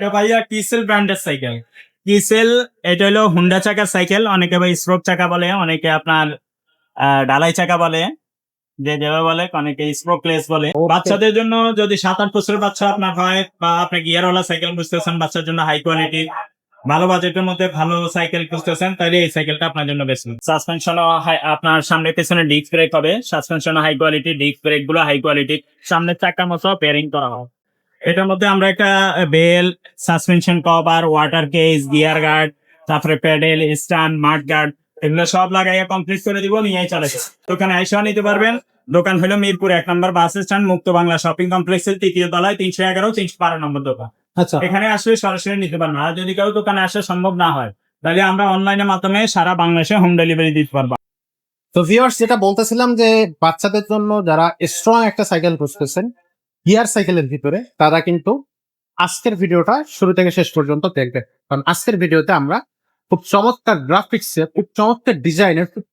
এটা ভাইয়া কিসেল ব্র্যান্ডের সাইকেল কিসেল এটা হলো হুন্ডা চাকা সাইকেল অনেকে ভাই স্ট্রোক চাকা বলে অনেকে আপনার ডালাই চাকা বলে যে যেভাবে বলে অনেকে স্প্রোকলেস বলে। বাচ্চাদের জন্য যদি সাত আট বছরের বাচ্চা আপনার হয় বা আপনি গিয়ারওয়ালা সাইকেল বুঝতেছেন বাচ্চার জন্য হাই কোয়ালিটি ভালো বাজেটের মধ্যে ভালো সাইকেল খুঁজতেছেন তাহলে এই সাইকেলটা আপনার জন্য বেস্ট সাসপেনশন আপনার সামনে পেছনে ডিস্ক ব্রেক হবে। সাসপেনশন হাই কোয়ালিটি ডিস্ক ব্রেকগুলো হাই কোয়ালিটি সামনের চাকার মতো পেয়ারিং করা হবে। এটার মধ্যে আমরা একটা bell suspension cover water case gear guard তারপরে প্যাডেল স্ট্যান্ড মাঠ গার্ড এগুলো সব লাগাইয়া কমপ্লিট করে দিব নিয়ে চলে। দোকানে আইসাও নিতে পারবেন। দোকান হলো মিরপুর এক নম্বর বাস স্ট্যান্ড মুক্ত বাংলা শপিং কমপ্লেক্সের তৃতীয় তলায় তিনশো এগারো তিনশো বারো নম্বর দোকান। আচ্ছা। এখানে আসলে সরাসরি নিতে পারবেন। আর যদি কেউ দোকানে আসা সম্ভব না হয় তাহলে আমরা অনলাইনের মাধ্যমে সারা বাংলাদেশে হোম ডেলিভারি দিতে পারব। তো ভিউয়ার্স যেটা বলতেছিলাম যে বাচ্চাদের জন্য যারা স্ট্রং একটা সাইকেল খুঁজতেছেন গিয়ার সাইকেলের ভিতরে তারা কিন্তু আজকের ভিডিওটা শুরু থেকে শেষ পর্যন্ত দেখবে। কারণ আজকের ভিডিওতে আমরা খুব চমৎকার গ্রাফিক্সের খুব চমৎকার ডিজাইনের খুব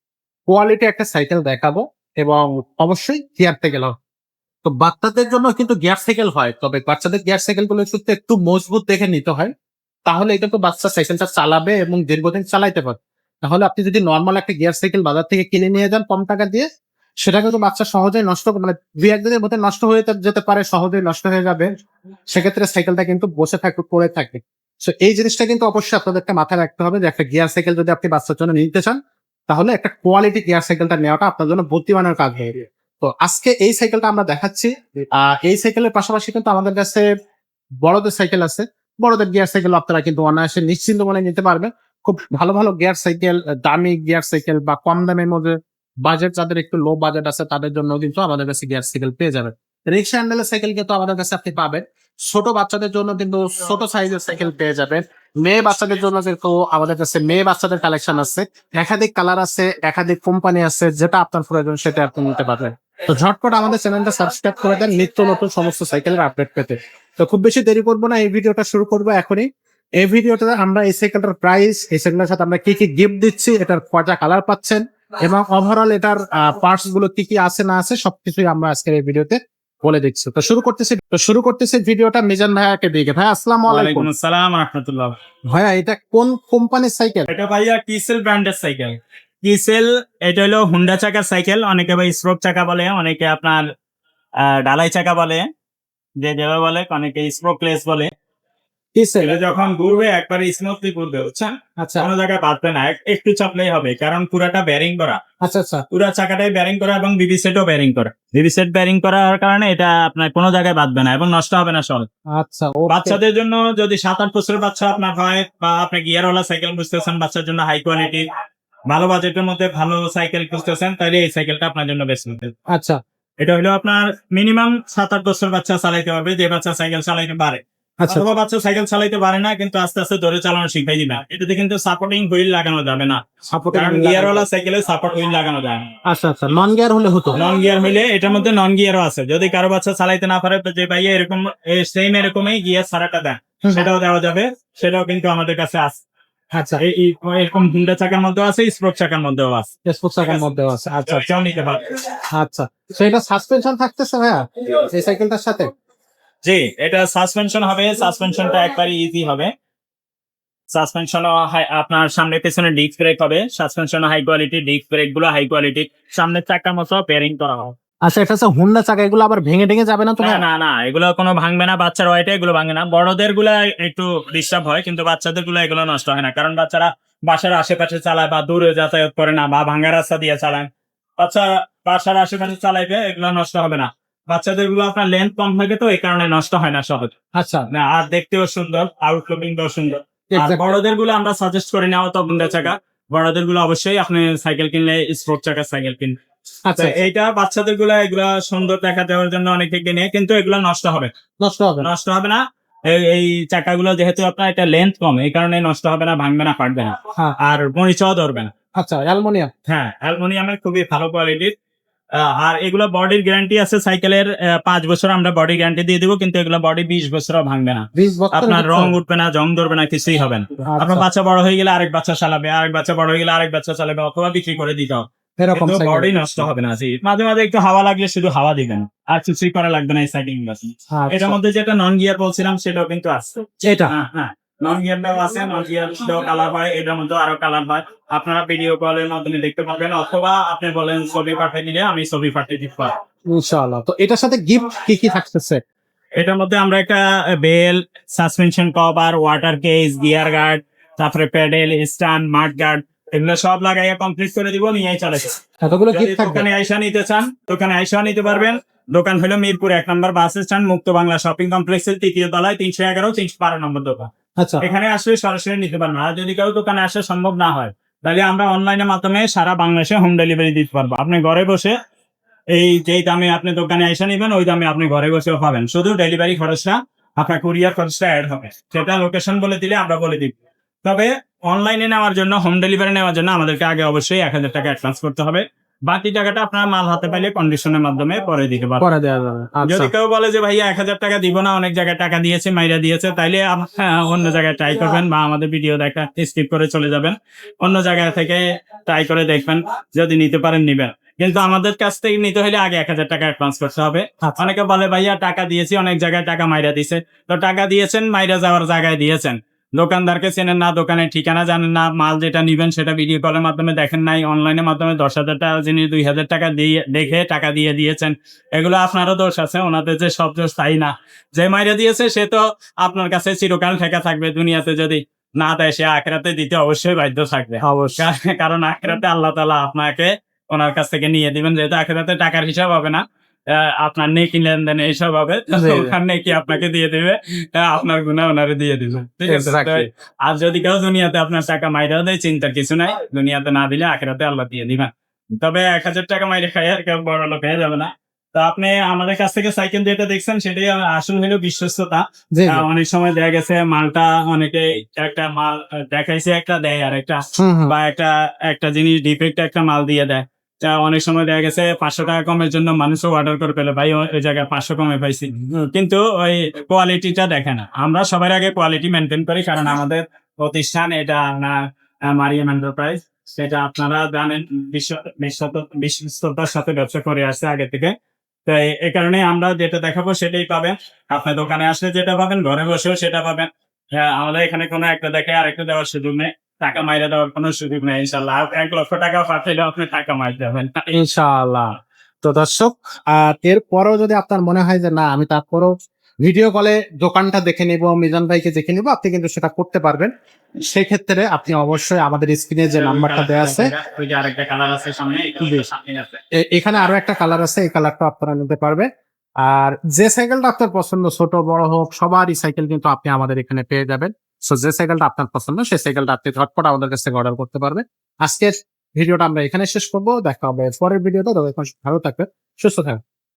কোয়ালিটি একটা সাইকেল দেখাবো এবং অবশ্যই গিয়ার সাইকেল হবে তো বাচ্চাদের জন্য কিন্তু গিয়ার সাইকেল হয়, তবে বাচ্চাদের গিয়ার সাইকেলগুলো কিন্তু একটু মজবুত দেখে নিতে হয়, তাহলে এটা তো বাচ্চা সাইকেলটা চালাবে এবং দীর্ঘদিন চালাইতে পারবে। তাহলে আপনি যদি নর্মাল একটা গিয়ার সাইকেল বাজার থেকে কিনে নিয়ে যান কম টাকা দিয়ে সেটা কিন্তু বাচ্চা সহজেই নষ্ট মানে দুই একদিনের মধ্যে নষ্ট হয়ে যেতে পারে, সহজেই নষ্ট হয়ে যাবে। সেক্ষেত্রে সাইকেলটা কিন্তু বসে থাকবে, পড়ে থাকে তো এই জিনিসটা কিন্তু অবশ্যই আপনাদেরকে মাথায় রাখতে হবে যে একটা গিয়ার সাইকেল যদি আপনি বাচ্চার জন্য নিতে চান, তাহলে একটা কোয়ালিটি গিয়ার সাইকেলটা নেওয়াটা আপনার জন্য বুদ্ধিমানের কাজ হয়ে তো আজকে এই সাইকেলটা আমরা দেখাচ্ছি। এই সাইকেলের পাশাপাশি কিন্তু আমাদের কাছে বড়দের সাইকেল আছে। বড়দের গিয়ার সাইকেল আপনারা কিন্তু অনায়াসে নিশ্চিন্ত মনে নিতে পারবেন। খুব ভালো ভালো গিয়ার সাইকেল দামি গিয়ার সাইকেল বা কম দামের মধ্যে বাজেট যাদের একটু লো বাজেট আছে, তাদের জন্য কিন্তু আমাদের কাছে গিয়ার সাইকেল পেয়ে যাবেন। রিক্সা হ্যান্ডেলের সাইকেল কিন্তু আমাদের কাছে আপনি পাবেন। ছোট বাচ্চাদের জন্য কিন্তু ছোট সাইজের সাইকেল পেয়ে যাবেন। মেয়ে বাচ্চাদের জন্য কিন্তু আমাদের কাছে মেয়ে বাচ্চাদের কালেকশন আছে। একাধিক কালার আছে, একাধিক কোম্পানি আছে, যেটা আপনার প্রয়োজন সেটা আপনি নিতে পারবেন। তো ঝটপট আমাদের চ্যানেলটা সাবস্ক্রাইব করে দেন, নিত্য নতুন সমস্ত সাইকেলের আপডেট পেতে। তো খুব বেশি দেরি করব না, এই ভিডিওটা শুরু করব এখনই। এই ভিডিওতে আমরা এই সাইকেলটার প্রাইস এই সাইকেলের সাথে আমরা কি কি গিফট দিচ্ছি, এটার কয়টা কালার পাচ্ছেন এবং ওভারঅল এটার পার্টসগুলো কি কি আছে না আছে সবকিছুই আমরা আজকের এই ভিডিওতে বলে দিচ্ছি। তো শুরু করতেছি তো শুরু করতেছি ভিডিওটা মিজান ভাইয়াকে দিকে। ভাই আসসালামু আলাইকুম। আসসালাম রহমতুল্লাহ। ভাইয়া এটা কোন কোম্পানির সাইকেল? এটা ভাইয়া কিসেল ব্র্যান্ডের সাইকেল। কিসেল এটা হলো হুন্ডা চাকার সাইকেল অনেকে ভাই স্ট্রোক চাকা বলে অনেকে আপনার আহ, ডালাই চাকা বলে যে যেভাবে বলে অনেকে স্প্রোকলেস বলে। এটা যখন ঘুরবে একবারে স্মুথলি ঘুরবে বুঝছেন? আচ্ছা। কোনো জায়গায় বাঁধবে না। একটু চাপলেই হবে কারণ পুরাটা ব্যারিং করা। আচ্ছা আচ্ছা। পুরা চাকাটাই ব্যারিং করা এবং বিবি সেটও ব্যারিং করা। বিবি সেট ব্যারিং করার কারণে এটা আপনার কোনো জায়গায় বাঁধবে না এবং নষ্ট হবে না সহজ আচ্ছা বাচ্চাদের জন্য যদি সাত আট বছরের বাচ্চা আপনার হয় বা আপনি গিয়ারওয়ালা সাইকেল বুঝতেছেন বাচ্চার জন্য হাই কোয়ালিটি ভালো বাজেটের মধ্যে ভালো সাইকেল খুঁজতেছেন তাহলে এই সাইকেলটা আপনার জন্য বেস্ট আচ্ছা। এটা হলো আপনার মিনিমাম সাত আট বছর বাচ্চা চালাইতে পারবে যে বাচ্চা সাইকেল চালাইতে পারে। অথবা বাচ্চা সাইকেল চালাইতে পারে না কিন্তু আস্তে আস্তে ধরে চালানো শিখাই দিবে। এটাতে কিন্তু সাপোর্টিং হুইল লাগানো যাবে না। কারণ গিয়ারওয়ালা সাইকেলে সাপোর্ট হুইল লাগানো যায় আচ্ছা আচ্ছা। নন গিয়ার হলে হতো। নন গিয়ার হইলে এটার মধ্যে নন গিয়ারও আছে। যদি কারও বাচ্চা চালাইতে না পারে যে ভাইয়া এরকম সেম এরকমই গিয়ার ছাড়াটা দেয় সেটাও দেওয়া যাবে। সেটাও কিন্তু আমাদের কাছে আছে আচ্ছা। এই এরকম হুন্ডা চাকার মধ্যেও আছে স্প্রোক চাকার মধ্যেও আছে। চাকার আচ্ছা আচ্ছা। নিতে আচ্ছা। তো এটা সাসপেনশন থাকতেছে ভাইয়া এই সাইকেলটার সাথে? জি এটা সাসপেনশন হবে সাসপেনশনটা একবারে ইজি হবে। সাসপেনশন আপনার সামনে পেছনে ডিস্ক ব্রেক হবে সাসপেনশন হাই কোয়ালিটি ডিস্ক ব্রেকগুলো হাই কোয়ালিটি সামনের চাকার মতো পেয়ারিং করা আচ্ছা এটা হচ্ছে হুন্ডা চাকা এগুলো আবার ভেঙে ভেঙে যাবে না তো না না এগুলো কোনো ভাঙবে না বাচ্চার ওয়াইটে এগুলো ভাঙবে না। বড়দেরগুলা একটু ডিস্টার্ব হয় কিন্তু বাচ্চাদেরগুলো এগুলো নষ্ট হয় না। কারণ বাচ্চারা বাসার আশেপাশে চালায় বা দূরে যাতায়াত করে না বা ভাঙা রাস্তা দিয়ে চালায়। বাচ্চা বাসার আশেপাশে চালাইবে এগুলো নষ্ট হবে না। বাচ্চাদেরগুলো আপনার লেন্থ কম থাকে তো এই কারণে নষ্ট হয় না সহজ। আচ্ছা। না আর দেখতেও সুন্দর আউটলুকিং টাও সুন্দর। আর বড়দেরগুলো আমরা সাজেস্ট করে নেওয়া তো গুন্ডা চাকা। বড়দেরগুলো অবশ্যই আপনি সাইকেল কিনলে স্পোর্ট চাকার সাইকেল কিন। আচ্ছা। এইটা বাচ্চাদেরগুলো এগুলা সুন্দর দেখা দেওয়ার জন্য অনেকে কিনে কিন্তু এগুলো নষ্ট হবে। নষ্ট হবে না। নষ্ট হবে না। এই এই চাকাগুলো যেহেতু আপনার এটা লেন্থ কম এই কারণে নষ্ট হবে না ভাঙবে না ফাটবে না। হ্যাঁ। আর মরিচাও ধরবে না। আচ্ছা অ্যালমোনিয়াম। হ্যাঁ অ্যালুমিনিয়ামের খুবই ভালো কোয়ালিটির আর এগুলো বডির গ্যারান্টি আছে সাইকেলের পাঁচ বছর আমরা বডি গ্যারান্টি দিয়ে দিব কিন্তু এগুলো বডি বিশ বছরও ভাঙবে না। আপনার রং উঠবে না জং ধরবে না কিছুই হবে না। আচ্ছা। আপনার বাচ্চা বড় হয়ে গেলে আরেক বাচ্চা চালাবে আরেক বাচ্চা বড় হয়ে গেলে আরেক বাচ্চা চালাবে অথবা বিক্রি করে দিতে হবে। এরকম বডি নষ্ট হবে না জি। মাঝে মাঝে একটু হাওয়া লাগলে শুধু হাওয়া দিবেন আর কিছুই করা লাগবে না এই সাইক্লিং আচ্ছা। এটার মধ্যে যেটা নন গিয়ার বলছিলাম সেটাও কিন্তু আছে। এটা হ্যাঁ হ্যাঁ। নন গিয়ারটাও আছে নন গিয়ার কালার হয় এটার মধ্যে আরও কালার হয়। আপনারা ভিডিও কলের মাধ্যমে দেখতে পাবেন অথবা আপনি বলেন ছবি পাঠিয়ে দিলে আমি ছবি পাঠিয়ে দিতে পারব ইনশাআল্লাহ। তো এটার সাথে গিফট কি কি থাকতেছে? এটার মধ্যে আমরা একটা bell suspension cover water case gear guard তারপরে প্যাডেল স্ট্যান্ড মাঠ গার্ড এগুলো সব লাগাইয়া কমপ্লিট করে দিব নিয়েই চলে এতগুলো গিফট থাকবে? দোকানে আইসা নিতে চান দোকানে আইসা নিতে পারবেন। দোকান হলো মিরপুর এক নম্বর বাস স্ট্যান্ড মুক্ত বাংলা শপিং কমপ্লেক্সের তৃতীয় তলায় তিনশো এগারো তিনশো বারো নম্বর দোকান। আচ্ছা। এখানে আসলে সরাসরি নিতে পারবেন আর যদি কারও দোকানে আসা সম্ভব না হয়, তাহলে আমরা অনলাইনের মাধ্যমে সারা বাংলাদেশে হোম ডেলিভারি দিতে পারব। আপনি ঘরে বসে এই যেই দামে আপনি দোকানে এসে নেবেন, ওই দামে আপনি ঘরে বসেও পাবেন। শুধু ডেলিভারি খরচটা, আপনার কুরিয়ার খরচটা অ্যাড হবে। সেটা লোকেশন বলে দিলে আমরা বলে দিব তবে অনলাইনে নেওয়ার জন্য হোম ডেলিভারি নেওয়ার জন্য আমাদেরকে আগে অবশ্যই এক হাজার টাকা অ্যাডভান্স করতে হবে। বাকি টাকাটা আপনার মাল হাতে পাইলে কন্ডিশনের মাধ্যমে পরে দিতে পারবেন। করে দেওয়া যাবে আচ্ছা। যদি কেউ বলে যে ভাইয়া এক হাজার টাকা দিব না অনেক জায়গায় টাকা দিয়েছে মাইরা দিয়েছে তাইলে হ্যাঁ, অন্য জায়গায় ট্রাই করবেন বা আমাদের ভিডিও দেখা স্কিপ করে চলে যাবেন। অন্য জায়গা থেকে ট্রাই করে দেখবেন যদি নিতে পারেন নিবেন। কিন্তু আমাদের কাছ থেকে নিতে হলে আগে এক হাজার টাকা অ্যাডভান্স করতে হবে। আচ্ছা। অনেকে বলে ভাইয়া টাকা দিয়েছি অনেক জায়গায় টাকা মাইরা দিছে। তো টাকা দিয়েছেন মাইরা যাওয়ার জায়গায় দিয়েছেন। দোকানদারকে চেনেন না দোকানের ঠিকানা জানেন না মাল যেটা নিবেন সেটা ভিডিও কলের মাধ্যমে দেখেন নাই অনলাইনের মাধ্যমে দশ হাজার টাকা জিনিস দুই হাজার টাকা দিয়ে দেখে টাকা দিয়ে দিয়েছেন। এগুলো আপনারও দোষ আছে ওনাদের যে সব দোষ তাই না। যে মাইরে দিয়েছে সে তো আপনার কাছে চিরকাল ঠেকা থাকবে দুনিয়াতে যদি না দেয় সে আখেরাতে দিতে অবশ্যই বাধ্য থাকবে। অবশ্যই। কারণ আখেরাতে আল্লাহ তালা আপনাকে ওনার কাছ থেকে নিয়ে দিবেন যেহেতু আখেরাতে টাকার হিসাব হবে না। আপনার নেকি লেনদেন এইসব হবে। ওখানে নেকি আপনাকে দিয়ে দিবে আপনার গুণা ওনারে দিয়ে দিবে। ঠিক আছে? আর যদি কেউ দুনিয়াতে আপনার টাকা মাইরাও দেয় চিন্তার কিছু নাই দুনিয়াতে না দিলে আখেরাতে আল্লাহ দিয়ে দিবেন তবে এক হাজার টাকা মাইরে খাই আর কেউ বড় লোক হয়ে যাবে না। তো আপনি আমাদের কাছ থেকে সাইকেল যেটা দেখছেন সেটাই আসল হলো বিশ্বস্ততা। অনেক সময় দেখা গেছে মালটা অনেকে একটা মাল দেখাইছে একটা দেয় আর একটা বা একটা একটা জিনিস ডিফেক্ট একটা মাল দিয়ে দেয়। তা অনেক সময় দেখা গেছে পাঁচশো টাকা কমের জন্য মানুষও অর্ডার করে পেলে। ভাই ওই জায়গায় পাঁচশো কমে পাইছি। কিন্তু ওই কোয়ালিটিটা দেখে না। আমরা সবার আগে কোয়ালিটি মেনটেন করি কারণ আমাদের প্রতিষ্ঠান এটা আপনার মারিয়াম এন্টারপ্রাইজ সেটা আপনারা জানেন বিশ্বস্ততার সাথে ব্যবসা করে আসছে আগে থেকে। তো এই- এই কারণে আমরা যেটা দেখাবো সেটাই পাবেন। আপনার দোকানে আসলে যেটা পাবেন ঘরে বসেও সেটা পাবেন। হ্যাঁ, আমাদের এখানে কোনো একটা দেখে আরেকটা দেওয়ার সুযোগ নেই। টাকা মাইরে দেওয়ার কোনো সুযোগ নেই ইনশাল্লাহ এক লক্ষ টাকা পাঠাইলে আপনি টাকা মাইর দেবেন ইনশাআল্লাহ। তো দর্শক আর এরপরেও যদি আপনার মনে হয় যে না আমি তারপরও ভিডিও কলে দোকানটা দেখে নিব মিজান ভাইকে দেখে নিব আপনি কিন্তু সেটা করতে পারবেন। সেক্ষেত্রে আপনি অবশ্যই আমাদের স্ক্রিনে যে নাম্বারটা দেওয়া আছে এখানে আরও একটা কালার আছে এই কালারটা আপনারা নিতে পারবেন আর যে সাইকেলটা আপনার পছন্দ ছোট বড় হোক সবারই সাইকেল কিন্তু আপনি আমাদের এখানে পেয়ে যাবেন। সো যে সাইকেলটা আপনার পছন্দ, সেই সাইকেলটা আপনি ঝটপট আমাদের কাছ থেকে অর্ডার করতে পারবেন। আজকের ভিডিওটা আমরা এখানে শেষ করব। দেখা হবে পরের ভিডিওটা এখন ভালো থাকবে সুস্থ থাকবেন।